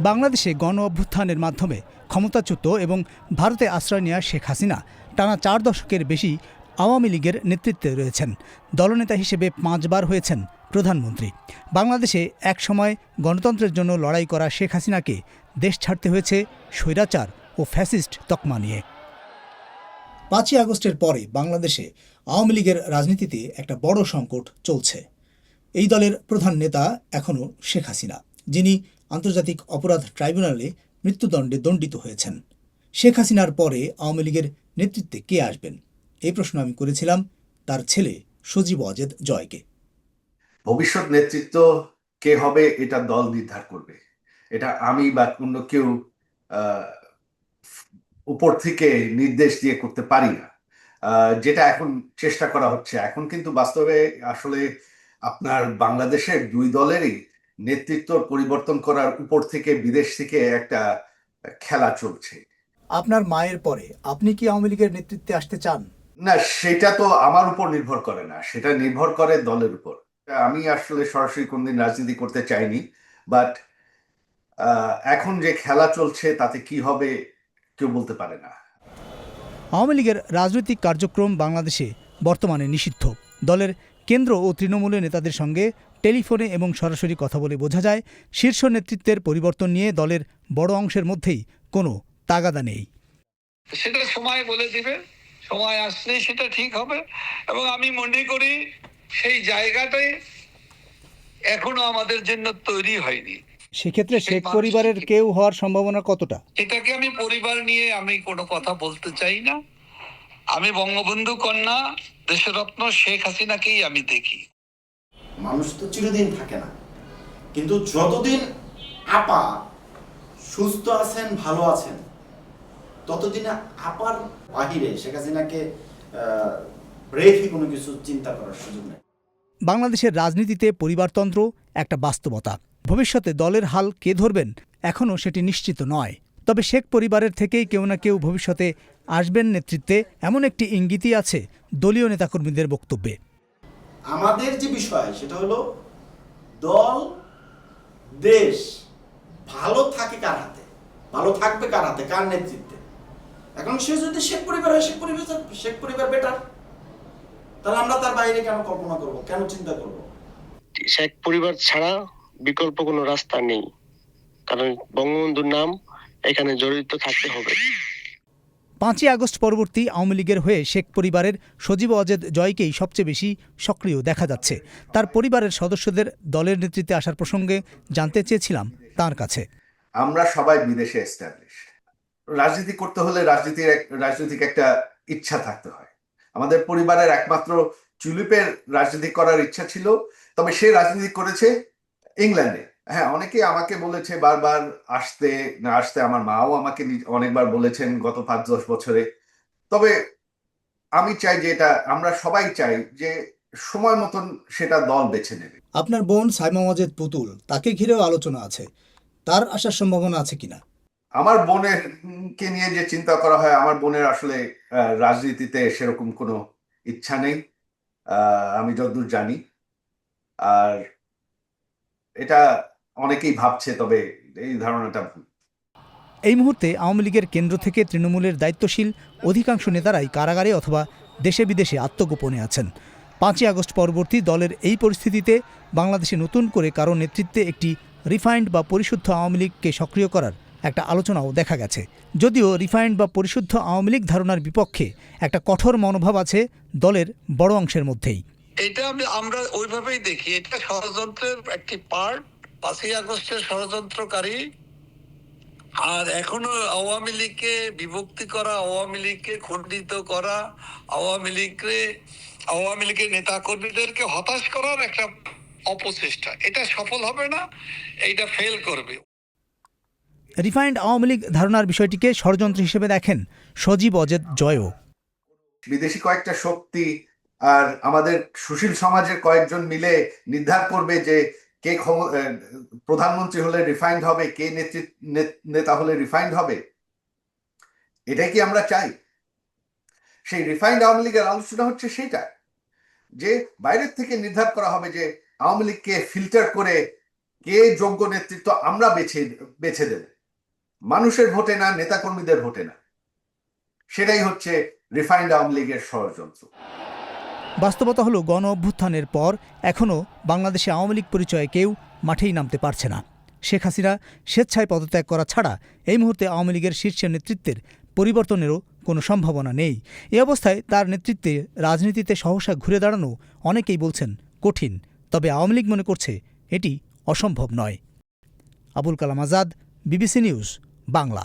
বাংলাদেশে গণ অভ্যুত্থানের মাধ্যমে ক্ষমতাচ্যুত এবং ভারতে আশ্রয় নেওয়া শেখ হাসিনা টানা চার দশকের বেশি আওয়ামী লীগের নেতৃত্বে রয়েছেন। দলনেতা হিসেবে পাঁচবার হয়েছেন প্রধানমন্ত্রী। বাংলাদেশে একসময় গণতন্ত্রের জন্য লড়াই করা শেখ হাসিনাকে দেশ ছাড়তে হয়েছে স্বৈরাচার ও ফ্যাসিস্ট তকমা নিয়ে। পাঁচই আগস্টের পরে বাংলাদেশে আওয়ামী লীগের রাজনীতিতে একটা বড় সংকট চলছে। এই দলের প্রধান নেতা এখনও শেখ হাসিনা, যিনি আন্তর্জাতিক অপরাধ ট্রাইব্যুনালে মৃত্যুদণ্ডে দণ্ডিত হয়েছেন। শেখ হাসিনার পরে আওয়ামী লীগের নেতৃত্বে কে আসবেন? এই প্রশ্ন আমি করেছিলাম তার ছেলে সজীব অজেদ জয়কে। ভবিষ্যৎ নেতৃত্ব কে হবে এটা দল নির্ধার করবে। এটা আমি বা অন্য কেউ উপর থেকে নির্দেশ দিয়ে করতে পারি না। যেটা এখন চেষ্টা করা হচ্ছে। এখন কিন্তু বাস্তবে আসলে আপনার বাংলাদেশের দুই দলেরই নেতৃত্ব পরিবর্তন করার উপর থেকে বিদেশ থেকে একটা খেলা চলছে। আপনার মায়ের পরে আপনি কি আওয়ামী লীগের নেতৃত্বে আসতে চান? না সেটা তো আমার উপর নির্ভর করে না। সেটা নির্ভর করে দলের উপর। আমি আসলে সরাসরি কোনদিন রাজনীতি করতে চাইনি বাট এখন যে খেলা চলছে তাতে কি হবে কেউ বলতে পারে না। আওয়ামী লীগের রাজনৈতিক কার্যক্রম বাংলাদেশে বর্তমানে নিষিদ্ধ। দলের কেন্দ্র ও তৃণমূলের নেতাদের সঙ্গে টেলিফোনে এবং সরাসরি কথা বলে বোঝা যায় শীর্ষ নেতৃত্বের পরিবর্তন নিয়ে দলের বড় অংশের মধ্যেই কোনো তাগাদা নেই। সেটা সময় বলে দিবে সময় আসলে সেটা ঠিক হবে এবং আমি মনে করি সেই জায়গাটাই এখনও আমাদের জন্য তৈরি হয়নি। সেক্ষেত্রে শেখ পরিবারের কেউ হওয়ার সম্ভাবনা কতটা? এটাকে আমি পরিবার নিয়ে আমি কোনো কথা বলতে চাই না। আমি বঙ্গবন্ধু কন্যা দেশরত্ন শেখ হাসিনাকেই আমি দেখি। মানুষ তো চিরদিন থাকে না। কিন্তু যতদিন আপা সুস্থ আছেন, ভালো আছেন, ততদিন আপার বাহিরে শেখ হাসিনাকে রেখে কোনো কিছু চিন্তা করার সুযোগ নেই। বাংলাদেশের রাজনীতিতে পরিবারতন্ত্র একটা বাস্তবতা। ভবিষ্যতে দলের হাল কে ধরবেন এখনও সেটি নিশ্চিত নয়। তবে শেখ পরিবারের থেকেই কেউ না কেউ ভবিষ্যতে আসবেন নেতৃত্বে, এমন একটি ইঙ্গিতই আছে দলীয় নেতাকর্মীদের বক্তব্যে। আমাদের যে বিষয়, সেটা হলো দল, দেশ ভালো থাকে কার হাতে? ভালো থাকবে কার হাতে? কার নেতৃত্বে? এখন সে যদি শেখ পরিবার হয়, শেখ পরিবার শেখ পরিবার বেটার তাহলে আমরা তার বাইরে কেন কল্পনা করব? কেন চিন্তা করব? শেখ পরিবার ছাড়া বিকল্প কোনো রাস্তা নেই। কারণ বঙ্গবন্ধুর নাম এখানে জড়িত থাকতে হবে। পাঁচই আগস্ট পরবর্তী আওয়ামী লীগের হয়ে শেখ পরিবারের সজীব অজেদ জয়কেই সবচেয়ে বেশি সক্রিয় দেখা যাচ্ছে। তার পরিবারের সদস্যদের দলের নেতৃত্বে আসার প্রসঙ্গে জানতে চেয়েছিলাম তার কাছে। আমরা সবাই বিদেশে এস্টাবলিশ রাজনীতি করতে হলে রাজনীতির রাজনৈতিক একটা ইচ্ছা থাকতে হয়। আমাদের পরিবারের একমাত্র চুলিপের রাজনীতি করার ইচ্ছা ছিল, তবে সে রাজনীতি করেছে ইংল্যান্ডে। হ্যাঁ অনেকে আমাকে বলেছে বারবার আসতে না আসতে আমার মাও আমাকে অনেকবার বলেছেন গত পাঁচ দশ বছরে। তবে আমি চাই যে এটা আমরা সবাই চাই যে সময় মতন সেটা দল বেছে নেবে। আপনার বোন সাইমা অজেদ পুতুল তাকে ঘিরেও আলোচনা আছে। তার আসার সম্ভাবনা আছে কিনা? আমার বোনের কে নিয়ে যে চিন্তা করা হয় আমার বোনের আসলে রাজনীতিতে সেরকম কোনো ইচ্ছা নেই। আহ, আমি যতদূর জানি। আর এটা অনেকেই ভাবছে তবে এই ধারণাটা ভুল। এই মুহূর্তে আওয়ামী লীগের কেন্দ্র থেকে তৃণমূলের দায়িত্বশীল অধিকাংশ নেতারাই কারাগারে অথবা দেশে বিদেশে আত্মগোপনে আছেন। পাঁচই আগস্ট পরবর্তী দলের এই পরিস্থিতিতে বাংলাদেশে নতুন করে কারও নেতৃত্বে একটি রিফাইন্ড বা পরিশুদ্ধ আওয়ামী লীগকে সক্রিয় করার একটা আলোচনাও দেখা গেছে। যদিও রিফাইন্ড বা পরিশুদ্ধ আওয়ামী লীগ ধারণার বিপক্ষে একটা কঠোর মনোভাব আছে দলের বড় অংশের মধ্যেই। এটা আমরা ওইভাবেই দেখি। এটা ষড়যন্ত্রের একটি পার্ট পাঁচই আগস্টের ষড়যন্ত্রকারী আর এখনও আওয়ামী লীগকে বিভক্তি করা আওয়ামী লীগকে খণ্ডিত করা আওয়ামী লীগকে আওয়ামী লীগের নেতা কর্মীদেরকে হতাশ করার একটা অপচেষ্টা। এটা সফল হবে না এইটা ফেল করবে। রিফাইন্ড আওয়ামী লীগ ধারণার বিষয়টিকে ষড়যন্ত্র হিসেবে দেখেন সজীব অজেদ জয়ও। বিদেশি কয়েকটা শক্তি আর আমাদের সুশীল সমাজের কয়েকজন মিলে নির্ধার করবে যে কে প্রধানমন্ত্রী হলে রিফাইন্ড হবে, কে নেতা হলে রিফাইন্ড হবে? এটাই কি আমরা চাই? সেই রিফাইন্ড আওয়ামী লীগের আলোচনা হচ্ছে সেটা যে বাইরের থেকে নির্ধার করা হবে যে আওয়ামী লীগকে ফিল্টার করে কে যোগ্য নেতৃত্ব আমরা বেছে বেছে দেব। মানুষের ভোটে না, নেতাকর্মীদের ভোটে না। সেটাই হচ্ছে রিফাইন্ড আওয়ামী লীগের ষড়যন্ত্র। বাস্তবতা হলো গণ অভ্যুত্থানের পর এখনও বাংলাদেশে আওয়ামী লীগ পরিচয়ে কেউ মাঠেই নামতে পারছে না। শেখ হাসিনা স্বেচ্ছায় পদত্যাগ করা ছাড়া এই মুহূর্তে আওয়ামী লীগের শীর্ষ নেতৃত্বের পরিবর্তনেরও কোনো সম্ভাবনা নেই। এ অবস্থায় তার নেতৃত্বে রাজনীতিতে সহসা ঘুরে দাঁড়ানো অনেকেই বলছেন কঠিন, তবে আওয়ামী লীগ মনে করছে এটি অসম্ভব নয়। Abul Kalam Azad, BBC news, Bangla.